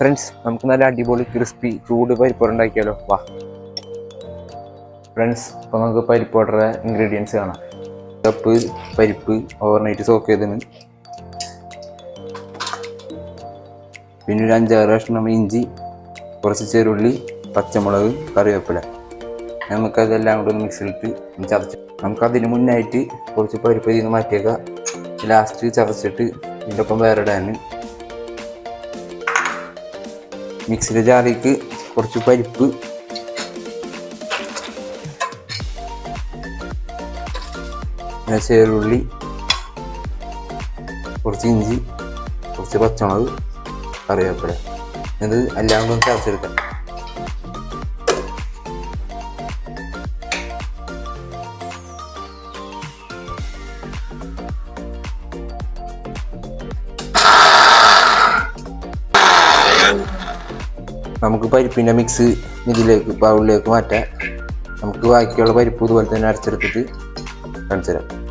Friends നമുക്ക് നല്ല അടിപൊളി ക്രിസ്പി ചൂട് പരിപ്പ് ഉണ്ടാക്കിയാലോ? വാ. ഫ്രണ്ട്സ് അപ്പോൾ നമുക്ക് പരിപ്പ് പരിപ്പോടയുടെ ഇൻഗ്രീഡിയൻസ് കാണാം. കപ്പ് പരിപ്പ് ഓവർനൈറ്റ് സോക്ക് ചെയ്തതിന്. പിന്നെ ഒരു അഞ്ചാറ് കഷ്ണം ഇഞ്ചി കുറച്ച് ചെറുള്ളി പച്ചമുളക് കറിവേപ്പില. നമുക്കതെല്ലാം കൂടെ ഒന്ന് മിക്സിയിലിട്ട് ഒന്ന് ചതച്ച്. നമുക്കതിന് മുന്നായിട്ട് കുറച്ച് പരിപ്പ് നിന്ന് മാറ്റിയേക്കാം. ലാസ്റ്റ് ചതച്ചിട്ട് ഇതിന്റെ ഒപ്പം വേറെ ഇടാൻ മിക്സിയുടെ ജാറിലേക്ക് കുറച്ച് പരിപ്പ്. ചേരുള്ളി കുറച്ച് ഇഞ്ചി. കുറച്ച് പച്ചമുളക്. കറിവേപ്പില. ഇത് എല്ലാം കൂടി ഒന്ന് നമുക്ക് പരിപ്പിന്റെ മിക്സ് ഇതിലേക്ക് ബൗളിലേക്ക് മാറ്റാം. നമുക്ക് ബാക്കിയുള്ള പരിപ്പ് ഇതുപോലെ തന്നെ അരച്ചെടുത്തിട്ട് കാണിച്ചു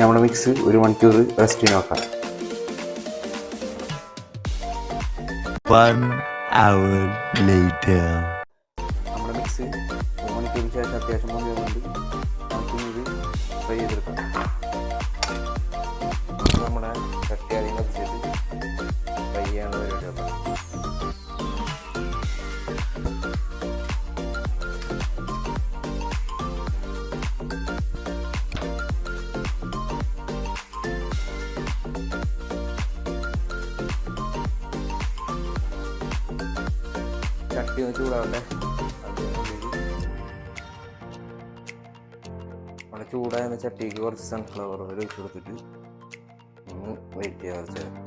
നമ്മുടെ മിക്സ് ഒരു മണിക്കൂർ റെസ്റ്റ് നോക്കാം. നമ്മുടെ മിക്സ് ഒരു മണിക്കൂറിന് ശേഷം അത്യാവശ്യം പൊന്തിയതുകൊണ്ട് നമുക്ക് ഫ്രൈ ചെയ്തെടുക്കാം. ചട്ടി ഒന്ന് ചൂടാവട്ടെ നമ്മുടെ ചൂടായ ചട്ടിക്ക് കുറച്ച് സൺഫ്ലവർ ഓയിൽ ഒഴിച്ച് കൊടുത്തിട്ട് ഒന്ന് വെയിറ്റ് ചെയ്യാൻ കുറച്ച് നേരം.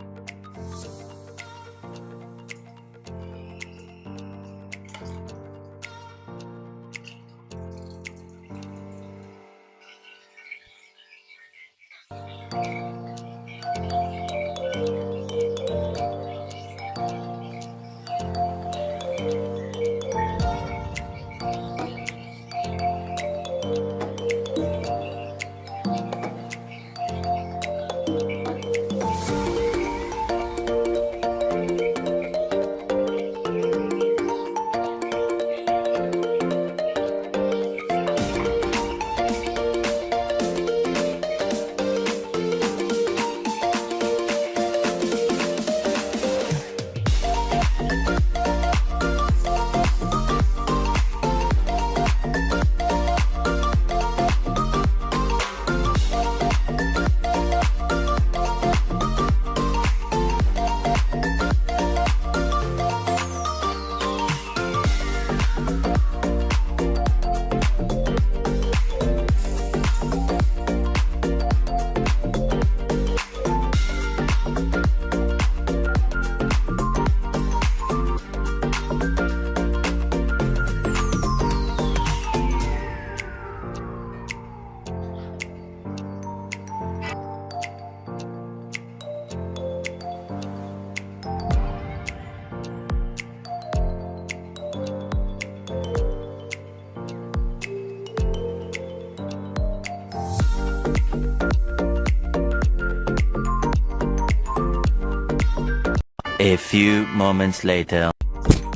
A few moments later.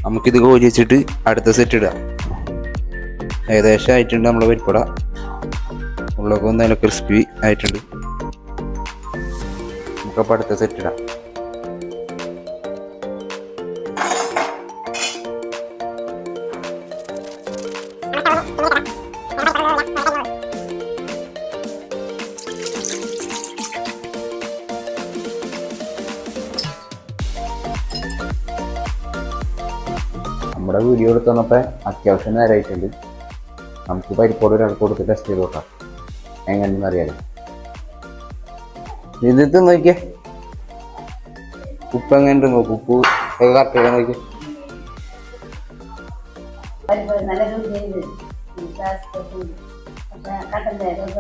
നമുക്കിത് കോരി വെച്ചിട്ട് അടുത്ത സെറ്റ് ഇടാം. ഏകദേശം ആയിട്ടുണ്ട് നമ്മളെ പരിപ്പട. ഉള്ളൊക്കെ നല്ല ക്രിസ്പി ആയിട്ടുണ്ട്. നമുക്കപ്പോൾ അടുത്ത സെറ്റ് ഇടാം. നമ്മുടെ വീഡിയോ എടുത്ത് വന്നപ്പോൾ അത്യാവശ്യം നേരമായിട്ടുണ്ട് നമുക്ക് പരിപ്പോട് ഒരാൾക്ക് കൊടുത്ത് ടെസ്റ്റ് ചെയ്ത് നോക്കാം. എങ്ങനെയെന്ന് അറിയാലോ. ഇത് ഇത് നോക്കിയേ. ഉപ്പ് എങ്ങനെയുണ്ട് നോക്കൂ. ഉപ്പ് കറക്റ്റ് നോക്കിയേ. കട്ടന്റെ പരിപ്പ്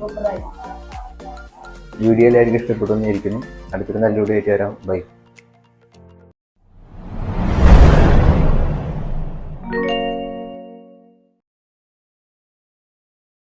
ഉപ്പൊക്കെ വീഡിയോ എല്ലാവർക്കും ഇഷ്ടപ്പെട്ടു എന്നിരിക്കുന്നു അടുത്തൊരു നല്ല വീഡിയോ ആയിട്ട് വരാം. ബൈ